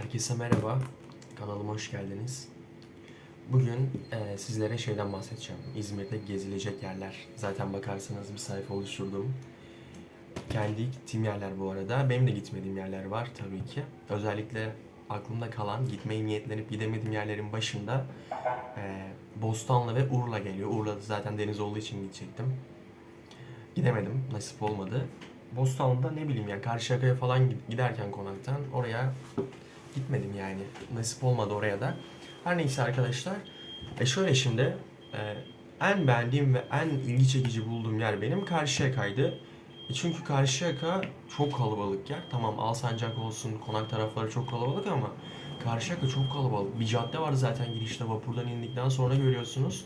Herkese merhaba. Kanalıma hoş geldiniz. Bugün e, sizlere şeyden bahsedeceğim. İzmir'de gezilecek yerler. Zaten bakarsanız bir sayfa oluşturdum. Kendi gittiğim yerler bu arada. Benim de gitmediğim yerler var tabii ki. Özellikle aklımda kalan, gitmeyi niyetlenip gidemediğim yerlerin başında e, Bostanlı ve Urla geliyor. Urla'da zaten deniz olduğu için gidecektim. Gidemedim, nasip olmadı. Bostanlı'da ne bileyim yani Karşıyaka'ya falan giderken konaktan oraya gitmedim yani. Nasip olmadı oraya da. Her neyse arkadaşlar. E şöyle şimdi e, en beğendiğim ve en ilgi çekici bulduğum yer benim Karşıyaka'ydı. E çünkü Karşıyaka çok kalabalık yer. Tamam Alsancak olsun, konak tarafları çok kalabalık ama Karşıyaka çok kalabalık. Bir cadde var zaten girişte vapurdan indikten sonra görüyorsunuz.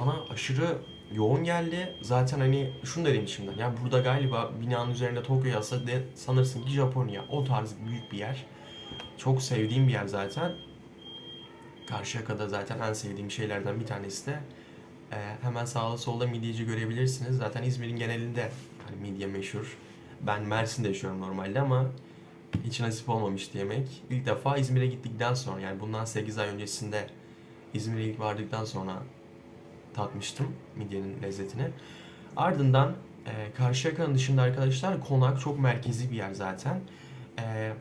Bana aşırı yoğun geldi. Zaten hani şunu dedim içimden. Ya burada galiba binanın üzerinde Tokyo yazsa de sanırsın ki Japonya. O tarz büyük bir yer. Çok sevdiğim bir yer zaten. Karşıyaka'da zaten en sevdiğim şeylerden bir tanesi de e, hemen sağda solda midyeci görebilirsiniz. Zaten İzmir'in genelinde hani midye meşhur. Ben Mersin'de yaşıyorum normalde ama hiç nasip olmamıştı yemek. İlk defa İzmir'e gittikten sonra yani bundan 8 ay öncesinde İzmir'e ilk vardıktan sonra tatmıştım midyenin lezzetini. Ardından e, Karşıyaka'nın dışında arkadaşlar Konak çok merkezi bir yer zaten. E,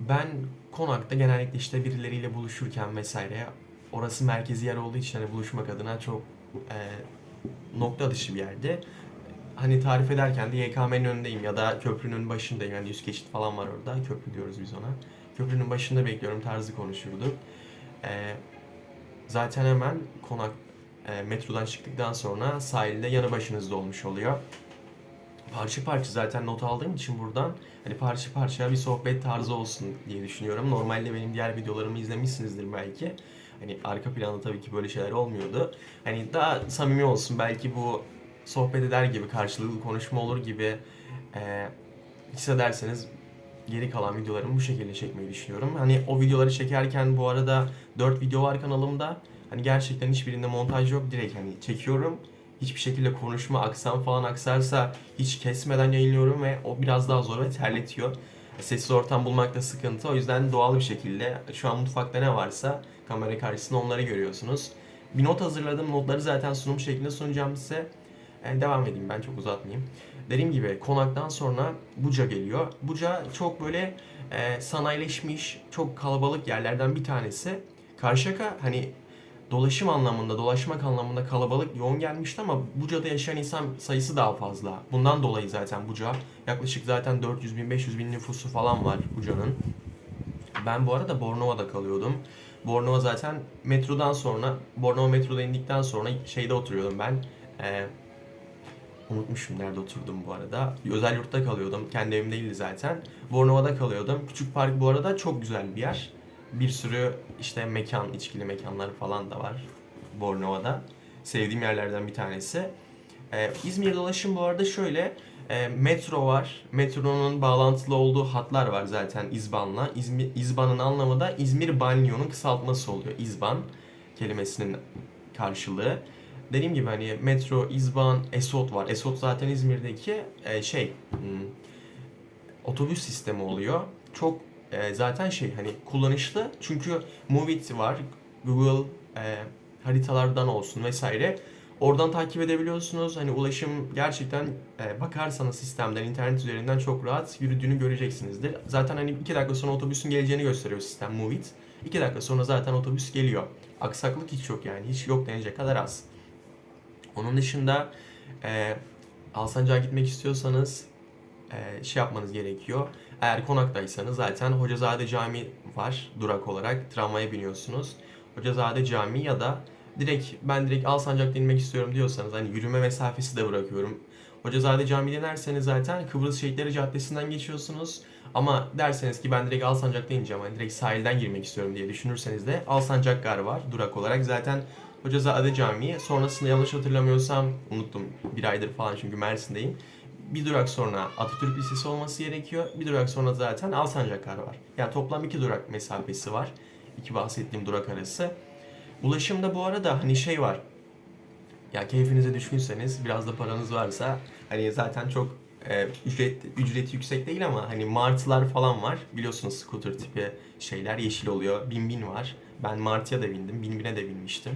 ben Konak'ta genellikle işte birileriyle buluşurken vesaire orası merkezi yer olduğu için hani buluşmak adına çok e, nokta dışı bir yerde. Hani tarif ederken de YKM'nin önündeyim ya da köprünün başındayım. Yani yüz geçit falan var orada. Köprü diyoruz biz ona. Köprünün başında bekliyorum tarzı konuşurduk. E, zaten hemen Konak e, metrodan çıktıktan sonra sahilde yanı başınızda olmuş oluyor. Parça parça zaten not aldığım için buradan hani parça parça bir sohbet tarzı olsun diye düşünüyorum. Normalde benim diğer videolarımı izlemişsinizdir belki. Hani arka planda tabii ki böyle şeyler olmuyordu. Hani daha samimi olsun belki bu sohbet eder gibi karşılıklı konuşma olur gibi e, hissederseniz geri kalan videolarımı bu şekilde çekmeyi düşünüyorum. Hani o videoları çekerken bu arada 4 video var kanalımda. Hani gerçekten hiçbirinde montaj yok. Direkt hani çekiyorum. Hiçbir şekilde konuşma, aksan falan aksarsa hiç kesmeden yayınlıyorum ve o biraz daha zor ve terletiyor. Sessiz ortam bulmak da sıkıntı. O yüzden doğal bir şekilde şu an mutfakta ne varsa kamera karşısında onları görüyorsunuz. Bir not hazırladım. Notları zaten sunum şeklinde sunacağım size. Yani devam edeyim ben çok uzatmayayım. Dediğim gibi konaktan sonra Buca geliyor. Buca çok böyle e, sanayileşmiş, çok kalabalık yerlerden bir tanesi. Karşıyaka hani dolaşım anlamında, dolaşmak anlamında kalabalık, yoğun gelmişti ama Buca'da yaşayan insan sayısı daha fazla. Bundan dolayı zaten Buca yaklaşık zaten 400 bin, 500 bin nüfusu falan var Buca'nın. Ben bu arada Bornova'da kalıyordum. Bornova zaten metrodan sonra, Bornova metroda indikten sonra şeyde oturuyordum ben. Ee, unutmuşum nerede oturdum bu arada. Özel yurtta kalıyordum. Kendi evim değildi zaten. Bornova'da kalıyordum. Küçük Park bu arada çok güzel bir yer. Bir sürü işte mekan, içkili mekanlar falan da var Bornova'da. Sevdiğim yerlerden bir tanesi. Ee, İzmir dolaşım bu arada şöyle. e, metro var. Metronun bağlantılı olduğu hatlar var zaten İzban'la. İzmir, İzban'ın anlamı da İzmir Banliyö'nün kısaltması oluyor. İzban kelimesinin karşılığı. Dediğim gibi hani metro, İzban, Esot var. Esot zaten İzmir'deki e, şey hmm, otobüs sistemi oluyor. Çok e, zaten şey hani kullanışlı. Çünkü Movit var. Google e, haritalardan olsun vesaire. Oradan takip edebiliyorsunuz. Hani ulaşım gerçekten e, bakarsanız sistemden, internet üzerinden çok rahat yürüdüğünü göreceksinizdir. Zaten hani iki dakika sonra otobüsün geleceğini gösteriyor sistem Movit. İki dakika sonra zaten otobüs geliyor. Aksaklık hiç yok yani. Hiç yok denecek kadar az. Onun dışında e, Alsancak'a gitmek istiyorsanız e, şey yapmanız gerekiyor. Eğer konaktaysanız zaten Hocazade Camii var durak olarak. Tramvaya biniyorsunuz. Hocazade Camii ya da direkt ben direkt Alsancak'ta inmek istiyorum diyorsanız hani yürüme mesafesi de bırakıyorum. Hocazade Camii denerseniz zaten Kıbrıs Şehitleri Caddesi'nden geçiyorsunuz. Ama derseniz ki ben direkt Alsancak'ta ineceğim, hani direkt sahilden girmek istiyorum diye düşünürseniz de Alsancak Gar var durak olarak. Zaten Hocazade Camii sonrasında yanlış hatırlamıyorsam unuttum bir aydır falan çünkü Mersin'deyim. Bir durak sonra Atatürk Lisesi olması gerekiyor. Bir durak sonra zaten Alsancak Gar var. Yani toplam iki durak mesafesi var. İki bahsettiğim durak arası. Ulaşımda bu arada hani şey var. Ya keyfinize düşkünseniz biraz da paranız varsa hani zaten çok e, ücret ücreti yüksek değil ama hani martılar falan var. Biliyorsunuz scooter tipi şeyler yeşil oluyor. Bin bin var. Ben martıya da bindim. Bin bine de binmiştim.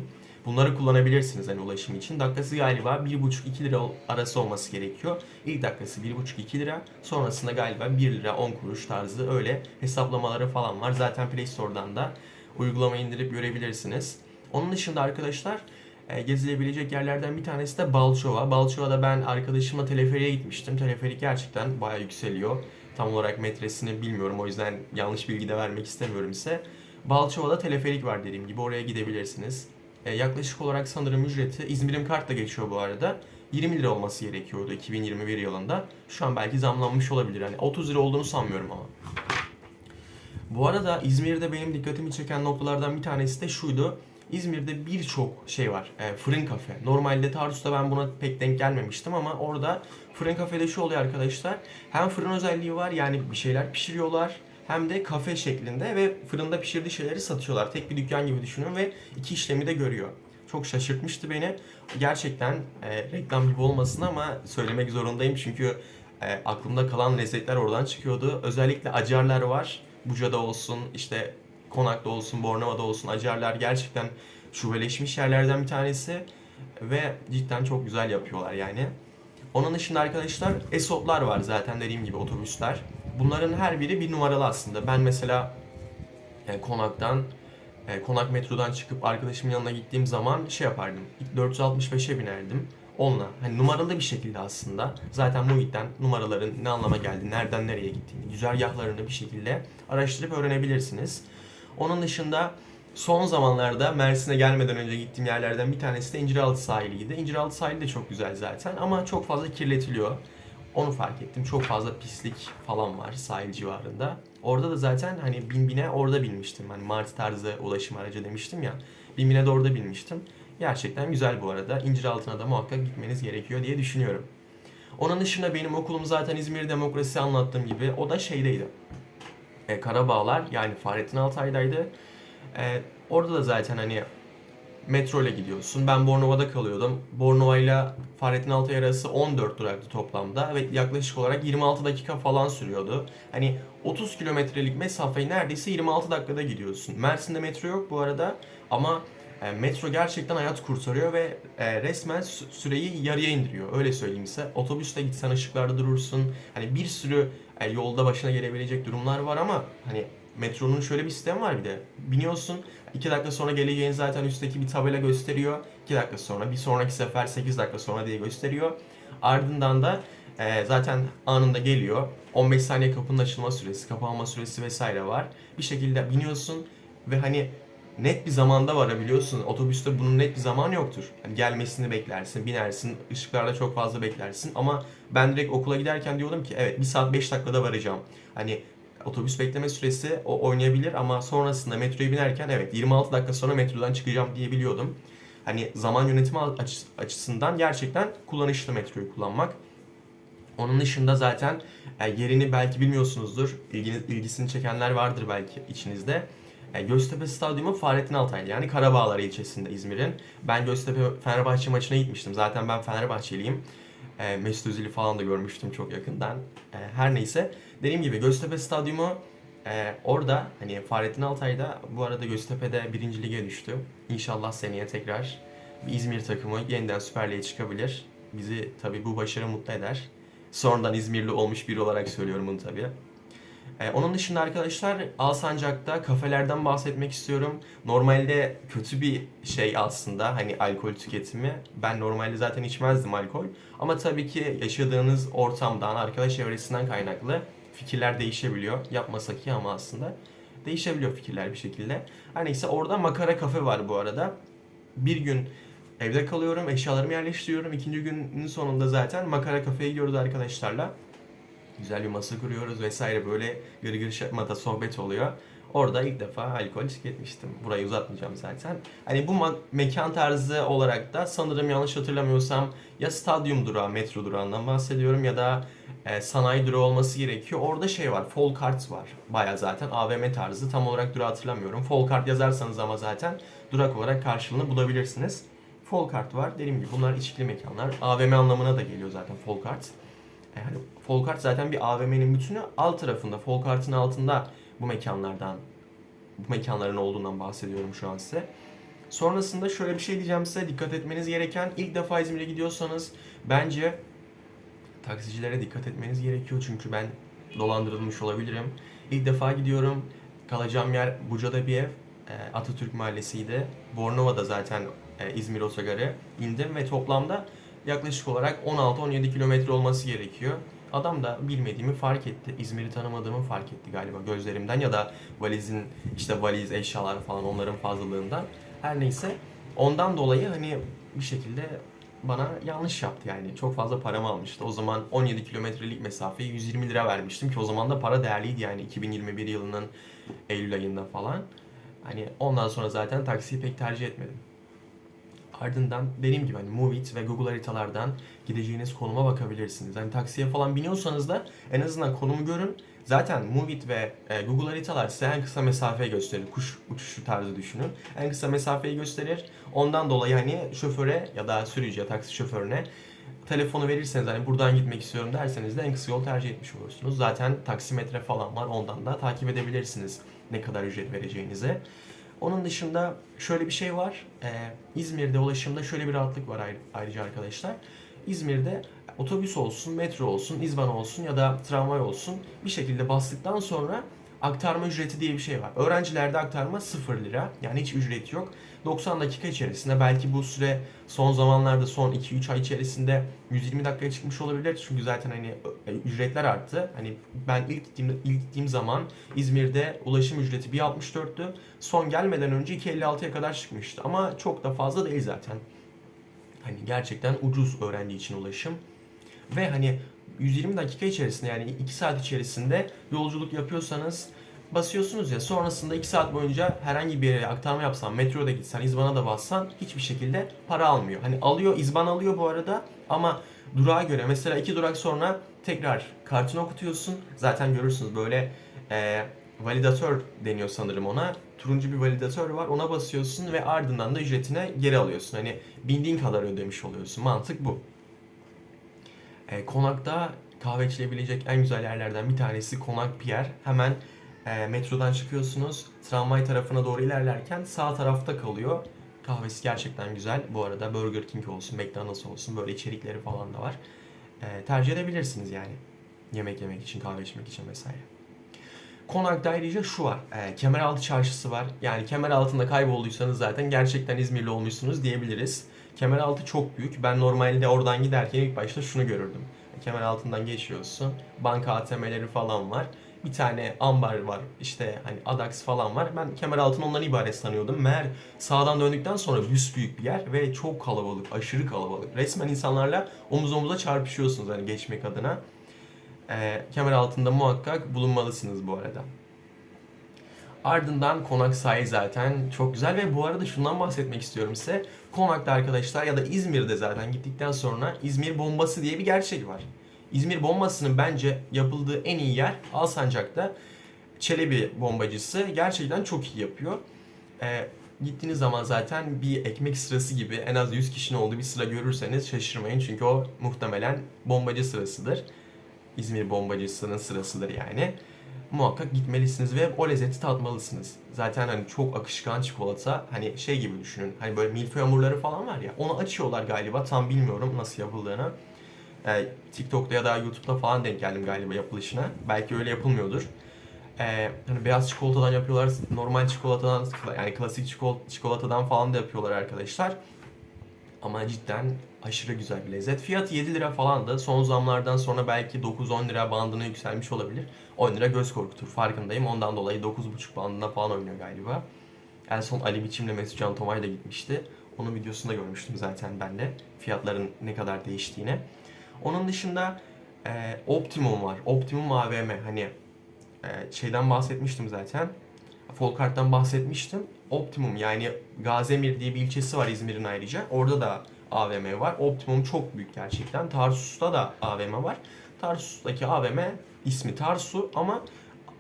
Bunları kullanabilirsiniz hani ulaşım için. Dakikası galiba 1,5-2 lira arası olması gerekiyor. İlk dakikası 1,5-2 lira. Sonrasında galiba 1 lira 10 kuruş tarzı öyle hesaplamaları falan var. Zaten Play Store'dan da uygulama indirip görebilirsiniz. Onun dışında arkadaşlar e, gezilebilecek yerlerden bir tanesi de Balçova. Balçova'da ben arkadaşımla teleferiğe gitmiştim. Teleferik gerçekten bayağı yükseliyor. Tam olarak metresini bilmiyorum o yüzden yanlış bilgi de vermek istemiyorum size. Balçova'da teleferik var dediğim gibi oraya gidebilirsiniz. E, yaklaşık olarak sanırım ücreti İzmir'im kartla geçiyor bu arada. 20 lira olması gerekiyordu 2021 yılında. Şu an belki zamlanmış olabilir. Hani 30 lira olduğunu sanmıyorum ama. Bu arada İzmir'de benim dikkatimi çeken noktalardan bir tanesi de şuydu. İzmir'de birçok şey var. E, fırın kafe. Normalde Tarsus'ta ben buna pek denk gelmemiştim ama orada fırın kafede şu oluyor arkadaşlar. Hem fırın özelliği var yani bir şeyler pişiriyorlar hem de kafe şeklinde ve fırında pişirdiği şeyleri satıyorlar. Tek bir dükkan gibi düşünün ve iki işlemi de görüyor. Çok şaşırtmıştı beni. Gerçekten e, reklam gibi olmasın ama söylemek zorundayım çünkü e, aklımda kalan lezzetler oradan çıkıyordu. Özellikle acarlar var. Buca'da olsun, işte Konak'ta olsun, Bornova'da olsun acarlar gerçekten şubeleşmiş yerlerden bir tanesi ve cidden çok güzel yapıyorlar yani. Onun dışında arkadaşlar esotlar var zaten dediğim gibi otobüsler. Bunların her biri bir numaralı aslında. Ben mesela e, konaktan e, konak metrodan çıkıp arkadaşımın yanına gittiğim zaman şey yapardım. İlk 465'e binerdim. Onunla hani numaralı bir şekilde aslında zaten Movit'ten numaraların ne anlama geldiğini, nereden nereye gittiğini, güzergahlarını bir şekilde araştırıp öğrenebilirsiniz. Onun dışında son zamanlarda Mersin'e gelmeden önce gittiğim yerlerden bir tanesi de İnciraltı sahiliydi. İnciraltı sahili de çok güzel zaten ama çok fazla kirletiliyor. Onu fark ettim. Çok fazla pislik falan var sahil civarında. Orada da zaten hani bin bine orada binmiştim. Hani Martı tarzı ulaşım aracı demiştim ya. Bin bine de orada binmiştim. Gerçekten güzel bu arada. İnciraltı'na da muhakkak gitmeniz gerekiyor diye düşünüyorum. Onun dışında benim okulum zaten İzmir Demokrasi anlattığım gibi o da şeydeydi. E, Karabağlar yani Fahrettin Altay'daydı. E, orada da zaten hani metro ile gidiyorsun. Ben Bornova'da kalıyordum. Bornova ile Fahrettin Altay arası 14 duraktı toplamda ve yaklaşık olarak 26 dakika falan sürüyordu. Hani 30 kilometrelik mesafeyi neredeyse 26 dakikada gidiyorsun. Mersin'de metro yok bu arada ama e, metro gerçekten hayat kurtarıyor ve e, resmen sü- süreyi yarıya indiriyor. Öyle söyleyeyim size. Otobüste gitsen ışıklarda durursun. Hani bir sürü e, yolda başına gelebilecek durumlar var ama hani metronun şöyle bir sistemi var bir de. Biniyorsun 2 dakika sonra geleceğin zaten üstteki bir tabela gösteriyor. 2 dakika sonra bir sonraki sefer 8 dakika sonra diye gösteriyor. Ardından da e, zaten anında geliyor. 15 saniye kapının açılma süresi, kapanma süresi vesaire var. Bir şekilde biniyorsun ve hani net bir zamanda varabiliyorsun. Otobüste bunun net bir zamanı yoktur. Hani gelmesini beklersin, binersin, ışıklarda çok fazla beklersin. Ama ben direkt okula giderken diyordum ki evet 1 saat 5 dakikada varacağım. Hani otobüs bekleme süresi o oynayabilir ama sonrasında metroya binerken evet 26 dakika sonra metrodan çıkacağım diyebiliyordum. Hani zaman yönetimi açı- açısından gerçekten kullanışlı metroyu kullanmak. Onun dışında zaten e, yerini belki bilmiyorsunuzdur. İlgini, ilgisini çekenler vardır belki içinizde. E, Göztepe Stadyumu Fahrettin Altaylı yani Karabağlar ilçesinde İzmir'in. Ben Göztepe Fenerbahçe maçına gitmiştim. Zaten ben Fenerbahçeliyim. E, Mesut Özil'i falan da görmüştüm çok yakından. E, her neyse. Dediğim gibi Göztepe Stadyumu e, orada hani Fahrettin Altay'da bu arada Göztepe'de birinci lige düştü. İnşallah seneye tekrar bir İzmir takımı yeniden Süper Lig'e çıkabilir. Bizi tabii bu başarı mutlu eder. Sonradan İzmirli olmuş biri olarak söylüyorum bunu tabii. Ee, onun dışında arkadaşlar Alsancak'ta kafelerden bahsetmek istiyorum. Normalde kötü bir şey aslında hani alkol tüketimi. Ben normalde zaten içmezdim alkol. Ama tabii ki yaşadığınız ortamdan, arkadaş çevresinden kaynaklı fikirler değişebiliyor. Yapmasak iyi ama aslında değişebiliyor fikirler bir şekilde. Her neyse orada makara kafe var bu arada. Bir gün evde kalıyorum, eşyalarımı yerleştiriyorum. İkinci günün sonunda zaten makara kafeye gidiyoruz arkadaşlarla. Güzel bir masa kuruyoruz vesaire böyle gırgır şakmata sohbet oluyor. Orada ilk defa alkol tüketmiştim. Burayı uzatmayacağım zaten. Hani bu mekan tarzı olarak da sanırım yanlış hatırlamıyorsam ya stadyum durağı, metro durağından bahsediyorum ya da e, sanayi durağı olması gerekiyor. Orada şey var, Folkart var. Baya zaten AVM tarzı. Tam olarak durağı hatırlamıyorum. Folkart yazarsanız ama zaten durak olarak karşılığını bulabilirsiniz. Folkart var. Dediğim gibi bunlar içkili mekanlar. AVM anlamına da geliyor zaten Folkart. E, hani Folkart zaten bir AVM'nin bütünü alt tarafında, Folkart'ın altında bu mekanlardan, bu mekanların olduğundan bahsediyorum şu an size. Sonrasında şöyle bir şey diyeceğim size. Dikkat etmeniz gereken ilk defa İzmir'e gidiyorsanız bence taksicilere dikkat etmeniz gerekiyor. Çünkü ben dolandırılmış olabilirim. İlk defa gidiyorum. Kalacağım yer Buca'da bir ev. E, Atatürk Mahallesi'ydi. Bornova'da zaten e, İzmir Otogarı. indim ve toplamda yaklaşık olarak 16-17 kilometre olması gerekiyor. Adam da bilmediğimi fark etti. İzmir'i tanımadığımı fark etti galiba gözlerimden ya da valizin işte valiz eşyalar falan onların fazlalığından. Her neyse ondan dolayı hani bir şekilde bana yanlış yaptı yani. Çok fazla paramı almıştı. O zaman 17 kilometrelik mesafeyi 120 lira vermiştim ki o zaman da para değerliydi yani 2021 yılının Eylül ayında falan. Hani ondan sonra zaten taksiyi pek tercih etmedim. Ardından dediğim gibi hani Movit ve Google haritalardan gideceğiniz konuma bakabilirsiniz. Hani taksiye falan biniyorsanız da en azından konumu görün. Zaten Movit ve e, Google haritalar size en kısa mesafeyi gösterir. Kuş uçuşu tarzı düşünün. En kısa mesafeyi gösterir. Ondan dolayı hani şoföre ya da sürücüye, taksi şoförüne telefonu verirseniz hani buradan gitmek istiyorum derseniz de en kısa yol tercih etmiş olursunuz. Zaten taksimetre falan var. Ondan da takip edebilirsiniz ne kadar ücret vereceğinizi. Onun dışında şöyle bir şey var. Ee, İzmir'de ulaşımda şöyle bir rahatlık var ayrı- ayrıca arkadaşlar. İzmir'de otobüs olsun, metro olsun, izban olsun ya da tramvay olsun bir şekilde bastıktan sonra aktarma ücreti diye bir şey var. Öğrencilerde aktarma 0 lira. Yani hiç ücret yok. 90 dakika içerisinde belki bu süre son zamanlarda son 2-3 ay içerisinde 120 dakikaya çıkmış olabilir. Çünkü zaten hani e, ücretler arttı. Hani ben ilk gittiğim, ilk gittiğim zaman İzmir'de ulaşım ücreti 1.64'tü. Son gelmeden önce 2.56'ya kadar çıkmıştı. Ama çok da fazla değil zaten. Hani gerçekten ucuz öğrenci için ulaşım. Ve hani 120 dakika içerisinde yani 2 saat içerisinde yolculuk yapıyorsanız basıyorsunuz ya sonrasında 2 saat boyunca herhangi bir yere aktarma yapsan, metroda gitsen, izbana da bassan hiçbir şekilde para almıyor. Hani alıyor, izban alıyor bu arada ama durağa göre mesela 2 durak sonra tekrar kartını okutuyorsun. Zaten görürsünüz böyle e, validatör deniyor sanırım ona. Turuncu bir validatör var ona basıyorsun ve ardından da ücretine geri alıyorsun. Hani bindiğin kadar ödemiş oluyorsun. Mantık bu. E, konakta kahve içilebilecek en güzel yerlerden bir tanesi Konak Pierre. Hemen e, metrodan çıkıyorsunuz. Tramvay tarafına doğru ilerlerken sağ tarafta kalıyor. Kahvesi gerçekten güzel. Bu arada Burger King olsun, McDonald's olsun böyle içerikleri falan da var. E, tercih edebilirsiniz yani. Yemek yemek için, kahve içmek için vesaire. Konak'ta ayrıca şu var. E, Kemeraltı Çarşısı var. Yani Kemeraltı'nda kaybolduysanız zaten gerçekten İzmirli olmuşsunuz diyebiliriz. Kemeraltı çok büyük. Ben normalde oradan giderken ilk başta şunu görürdüm. Kemer altından geçiyorsun. Banka ATM'leri falan var. Bir tane ambar var. işte hani Adax falan var. Ben kemer altın ondan ibaret sanıyordum. Meğer sağdan döndükten sonra büyük bir yer ve çok kalabalık. Aşırı kalabalık. Resmen insanlarla omuz omuza çarpışıyorsunuz hani geçmek adına. Ee, kemer altında muhakkak bulunmalısınız bu arada. Ardından Konak sahil zaten çok güzel ve bu arada şundan bahsetmek istiyorum size. Konak'ta arkadaşlar ya da İzmir'de zaten gittikten sonra İzmir bombası diye bir gerçek var. İzmir bombasının bence yapıldığı en iyi yer Alsancak'ta. Çelebi bombacısı gerçekten çok iyi yapıyor. Ee, gittiğiniz zaman zaten bir ekmek sırası gibi en az 100 kişinin olduğu bir sıra görürseniz şaşırmayın. Çünkü o muhtemelen bombacı sırasıdır. İzmir bombacısının sırasıdır yani muhakkak gitmelisiniz ve o lezzeti tatmalısınız. Zaten hani çok akışkan çikolata hani şey gibi düşünün. Hani böyle milföy hamurları falan var ya onu açıyorlar galiba tam bilmiyorum nasıl yapıldığını. Ee, TikTok'ta ya da YouTube'da falan denk geldim galiba yapılışına. Belki öyle yapılmıyordur. Ee, hani beyaz çikolatadan yapıyorlar, normal çikolatadan yani klasik çikol- çikolatadan falan da yapıyorlar arkadaşlar. Ama cidden aşırı güzel bir lezzet. Fiyat 7 lira falandı. Son zamlardan sonra belki 9-10 lira bandına yükselmiş olabilir. 10 lira göz korkutur farkındayım. Ondan dolayı 9,5 bandında falan oynuyor galiba. En son Ali Biçim'le Mesut Can Tomay da gitmişti. Onun videosunda görmüştüm zaten ben de. Fiyatların ne kadar değiştiğini. Onun dışında e, Optimum var. Optimum AVM. Hani e, şeyden bahsetmiştim zaten. Folkart'tan bahsetmiştim. Optimum yani Gazemir diye bir ilçesi var İzmir'in ayrıca. Orada da AVM var. Optimum çok büyük gerçekten. Tarsus'ta da AVM var. Tarsus'taki AVM ismi Tarsu ama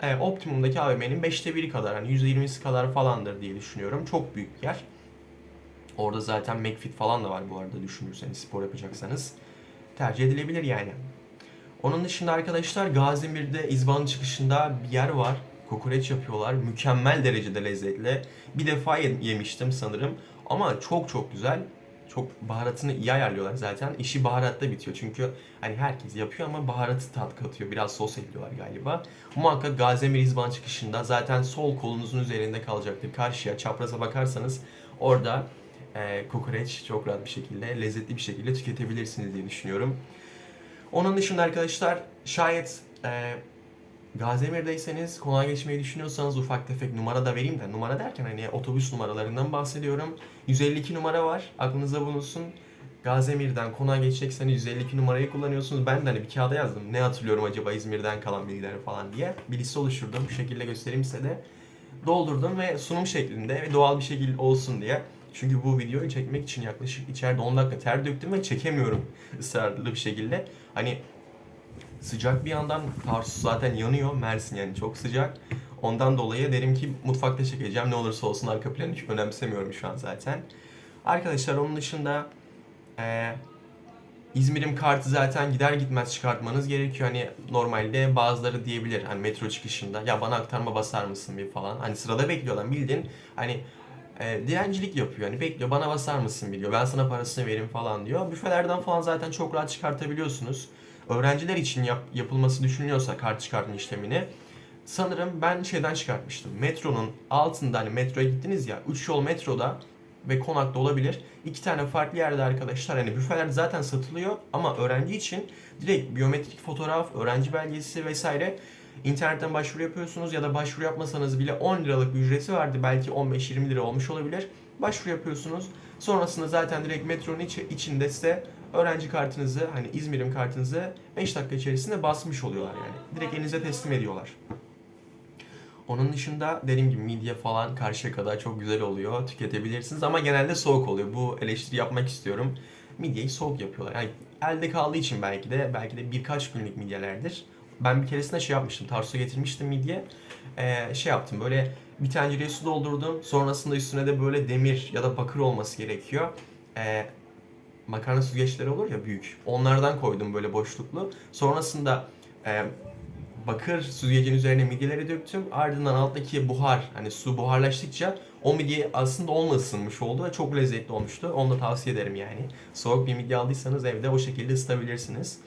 e, Optimum'daki AVM'nin 5'te 1'i kadar hani %20'si kadar falandır diye düşünüyorum. Çok büyük yer. Orada zaten McFit falan da var bu arada düşünürseniz spor yapacaksanız. Tercih edilebilir yani. Onun dışında arkadaşlar Gazimir'de İzban çıkışında bir yer var. Kokoreç yapıyorlar. Mükemmel derecede lezzetli. Bir defa ye- yemiştim sanırım. Ama çok çok güzel. Çok baharatını iyi ayarlıyorlar zaten. İşi baharatta bitiyor. Çünkü hani herkes yapıyor ama baharatı tat katıyor. Biraz sos ekliyorlar galiba. Muhakkak Gazemir İzban çıkışında zaten sol kolunuzun üzerinde kalacaktır. Karşıya çapraza bakarsanız orada e, kokoreç çok rahat bir şekilde, lezzetli bir şekilde tüketebilirsiniz diye düşünüyorum. Onun dışında arkadaşlar şayet e, Gazemir'deyseniz konağa geçmeyi düşünüyorsanız ufak tefek numara da vereyim de numara derken hani otobüs numaralarından bahsediyorum. 152 numara var aklınızda bulunsun. Gazemir'den konağa geçecekseniz 152 numarayı kullanıyorsunuz. Ben de hani bir kağıda yazdım. Ne hatırlıyorum acaba İzmir'den kalan bilgileri falan diye. Bir liste oluşturdum. Bu şekilde göstereyim size de. Doldurdum ve sunum şeklinde ve doğal bir şekilde olsun diye. Çünkü bu videoyu çekmek için yaklaşık içeride 10 dakika ter döktüm ve çekemiyorum ısrarlı bir şekilde. Hani sıcak bir yandan Tarsus zaten yanıyor. Mersin yani çok sıcak. Ondan dolayı derim ki mutfakta çekeceğim. Ne olursa olsun arka planı hiç önemsemiyorum şu an zaten. Arkadaşlar onun dışında eee İzmir'in kartı zaten gider gitmez çıkartmanız gerekiyor. Hani normalde bazıları diyebilir hani metro çıkışında ya bana aktarma basar mısın bir falan. Hani sırada bekliyorlar bildiğin hani e, direncilik yapıyor. Hani bekliyor bana basar mısın biliyor. Ben sana parasını vereyim falan diyor. Büfelerden falan zaten çok rahat çıkartabiliyorsunuz. Öğrenciler için yap- yapılması düşünülüyorsa kart çıkartma işlemini sanırım ben şeyden çıkartmıştım. Metronun altında hani metroya gittiniz ya 3 yol metroda ve konakta olabilir. İki tane farklı yerde arkadaşlar hani büfeler zaten satılıyor ama öğrenci için direkt biyometrik fotoğraf, öğrenci belgesi vesaire internetten başvuru yapıyorsunuz ya da başvuru yapmasanız bile 10 liralık bir ücreti vardı. Belki 15-20 lira olmuş olabilir. Başvuru yapıyorsunuz. Sonrasında zaten direkt metronun içi, içinde size öğrenci kartınızı hani İzmir'in kartınızı 5 dakika içerisinde basmış oluyorlar yani. Direkt elinize teslim ediyorlar. Onun dışında dediğim gibi midye falan karşıya kadar çok güzel oluyor. Tüketebilirsiniz ama genelde soğuk oluyor. Bu eleştiri yapmak istiyorum. Midyeyi soğuk yapıyorlar. Yani elde kaldığı için belki de belki de birkaç günlük midyelerdir. Ben bir keresinde şey yapmıştım. Tarsus'a getirmiştim midye. Ee, şey yaptım böyle bir tencereye su doldurdum. Sonrasında üstüne de böyle demir ya da bakır olması gerekiyor. Ee, makarna süzgeçleri olur ya büyük. Onlardan koydum böyle boşluklu. Sonrasında e, bakır süzgecin üzerine midyeleri döktüm. Ardından alttaki buhar hani su buharlaştıkça o midye aslında onunla ısınmış oldu ve çok lezzetli olmuştu. Onu da tavsiye ederim yani. Soğuk bir midye aldıysanız evde o şekilde ısıtabilirsiniz.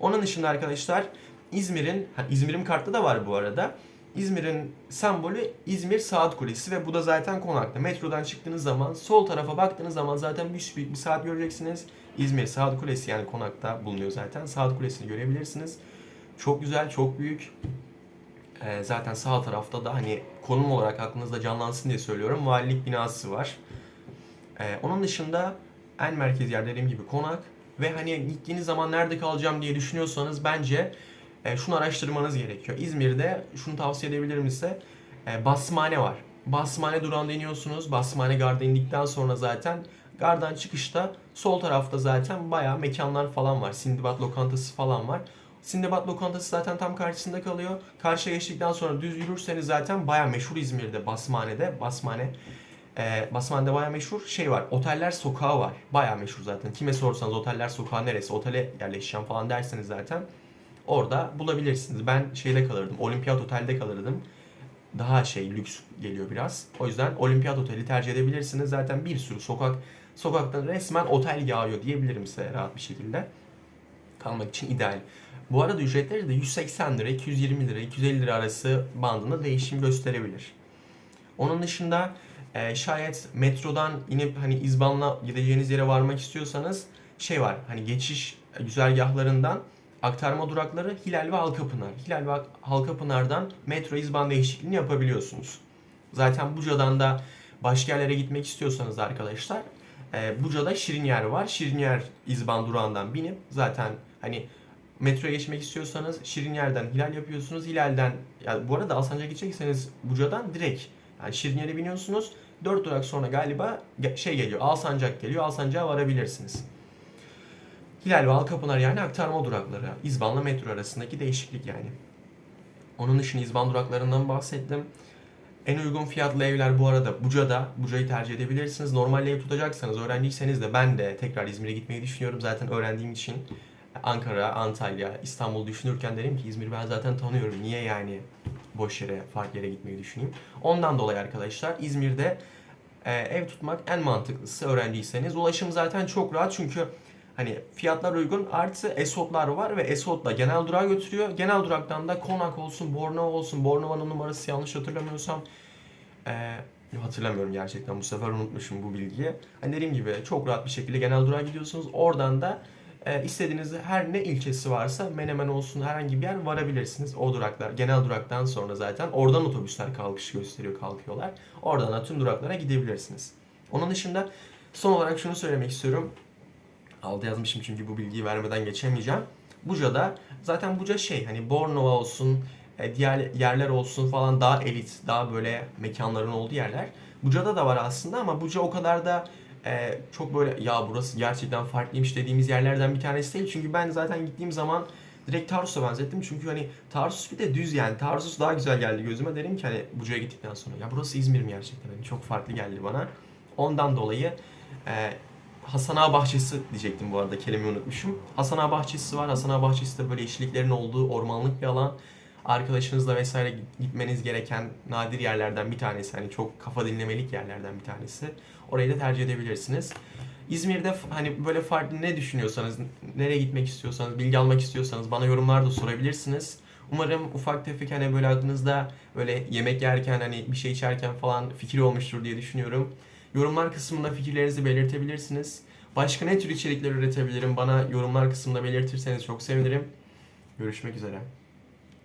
Onun dışında arkadaşlar İzmir'in, ha, İzmir'in kartı da var bu arada. İzmir'in sembolü İzmir Saat Kulesi ve bu da zaten konakta. Metrodan çıktığınız zaman sol tarafa baktığınız zaman zaten büyük bir saat göreceksiniz. İzmir Saat Kulesi yani konakta bulunuyor zaten. Saat Kulesi'ni görebilirsiniz. Çok güzel, çok büyük. Ee, zaten sağ tarafta da hani konum olarak aklınızda canlansın diye söylüyorum. Valilik binası var. Ee, onun dışında en merkez yer dediğim gibi konak. Ve hani gittiğiniz zaman nerede kalacağım diye düşünüyorsanız bence e, şunu araştırmanız gerekiyor. İzmir'de şunu tavsiye edebilirim size. E, Basmane var. Basmane durağında iniyorsunuz. Basmane garda indikten sonra zaten gardan çıkışta sol tarafta zaten bayağı mekanlar falan var. Sindibat lokantası falan var. Sindibat lokantası zaten tam karşısında kalıyor. Karşıya geçtikten sonra düz yürürseniz zaten bayağı meşhur İzmir'de Basmane'de. Basmane e, Basmane'de bayağı meşhur şey var. Oteller sokağı var. Bayağı meşhur zaten. Kime sorsanız oteller sokağı neresi? Otele yerleşeceğim falan derseniz zaten orada bulabilirsiniz. Ben şeyde kalırdım. Olimpiyat Otel'de kalırdım. Daha şey lüks geliyor biraz. O yüzden Olimpiyat Oteli tercih edebilirsiniz. Zaten bir sürü sokak sokaktan resmen otel yağıyor diyebilirim size rahat bir şekilde. Kalmak için ideal. Bu arada ücretleri de 180 lira, 220 lira, 250 lira arası bandında değişim gösterebilir. Onun dışında e, şayet metrodan inip hani İzban'la gideceğiniz yere varmak istiyorsanız şey var hani geçiş güzergahlarından aktarma durakları Hilal ve Halkapınar. Hilal ve Halkapınar'dan metro İzban değişikliğini yapabiliyorsunuz. Zaten Buca'dan da başka yerlere gitmek istiyorsanız arkadaşlar e, Buca'da Şirinyer var. Şirinyer İzban durağından binip zaten hani metroya geçmek istiyorsanız Şirinyer'den Hilal yapıyorsunuz. Hilal'den yani bu arada Alsancak'a gidecekseniz Buca'dan direkt yani Şirinyer'e biniyorsunuz. 4 durak sonra galiba şey geliyor. Alsancak geliyor. Alsancak'a varabilirsiniz. Hilal ve Halkapınar yani aktarma durakları. İzban'la metro arasındaki değişiklik yani. Onun dışında İzban duraklarından bahsettim. En uygun fiyatlı evler bu arada Buca'da. Buca'yı tercih edebilirsiniz. Normal ev tutacaksanız, öğrenciyseniz de ben de tekrar İzmir'e gitmeyi düşünüyorum. Zaten öğrendiğim için Ankara, Antalya, İstanbul düşünürken dedim ki İzmir ben zaten tanıyorum. Niye yani boş yere, farklı yere gitmeyi düşüneyim? Ondan dolayı arkadaşlar İzmir'de e, ev tutmak en mantıklısı öğrenciyseniz. Ulaşım zaten çok rahat çünkü hani fiyatlar uygun artı Esotlar var ve Esot'la genel durağa götürüyor. Genel duraktan da Konak olsun, Bornova olsun. Bornova'nın numarası yanlış hatırlamıyorsam e, hatırlamıyorum gerçekten bu sefer unutmuşum bu bilgiyi. Hani dediğim gibi çok rahat bir şekilde genel durağa gidiyorsunuz. Oradan da e, istediğiniz her ne ilçesi varsa Menemen olsun herhangi bir yer varabilirsiniz. O duraklar genel duraktan sonra zaten oradan otobüsler kalkış gösteriyor kalkıyorlar. Oradan da tüm duraklara gidebilirsiniz. Onun dışında son olarak şunu söylemek istiyorum. Aldı yazmışım çünkü bu bilgiyi vermeden geçemeyeceğim. Buca'da zaten Buca şey hani Bornova olsun e, diğer yerler olsun falan daha elit, daha böyle mekanların olduğu yerler. Buca'da da var aslında ama Buca o kadar da e, çok böyle ya burası gerçekten farklıymış dediğimiz yerlerden bir tanesi değil. Çünkü ben zaten gittiğim zaman direkt Tarsus'a benzettim. Çünkü hani Tarsus bir de düz yani. Tarsus daha güzel geldi gözüme. Dedim ki hani Buca'ya gittikten sonra ya burası İzmir mi gerçekten? Hani çok farklı geldi bana. Ondan dolayı e, Hasan Ağa Bahçesi diyecektim bu arada kelimeyi unutmuşum. Hasan Ağa Bahçesi var. Hasan Ağa Bahçesi de böyle yeşilliklerin olduğu ormanlık bir alan. Arkadaşınızla vesaire gitmeniz gereken nadir yerlerden bir tanesi. Hani çok kafa dinlemelik yerlerden bir tanesi. Orayı da tercih edebilirsiniz. İzmir'de hani böyle farklı ne düşünüyorsanız, nereye gitmek istiyorsanız, bilgi almak istiyorsanız bana yorumlarda sorabilirsiniz. Umarım ufak tefek hani böyle aklınızda böyle yemek yerken hani bir şey içerken falan fikir olmuştur diye düşünüyorum. Yorumlar kısmında fikirlerinizi belirtebilirsiniz. Başka ne tür içerikler üretebilirim bana yorumlar kısmında belirtirseniz çok sevinirim. Görüşmek üzere.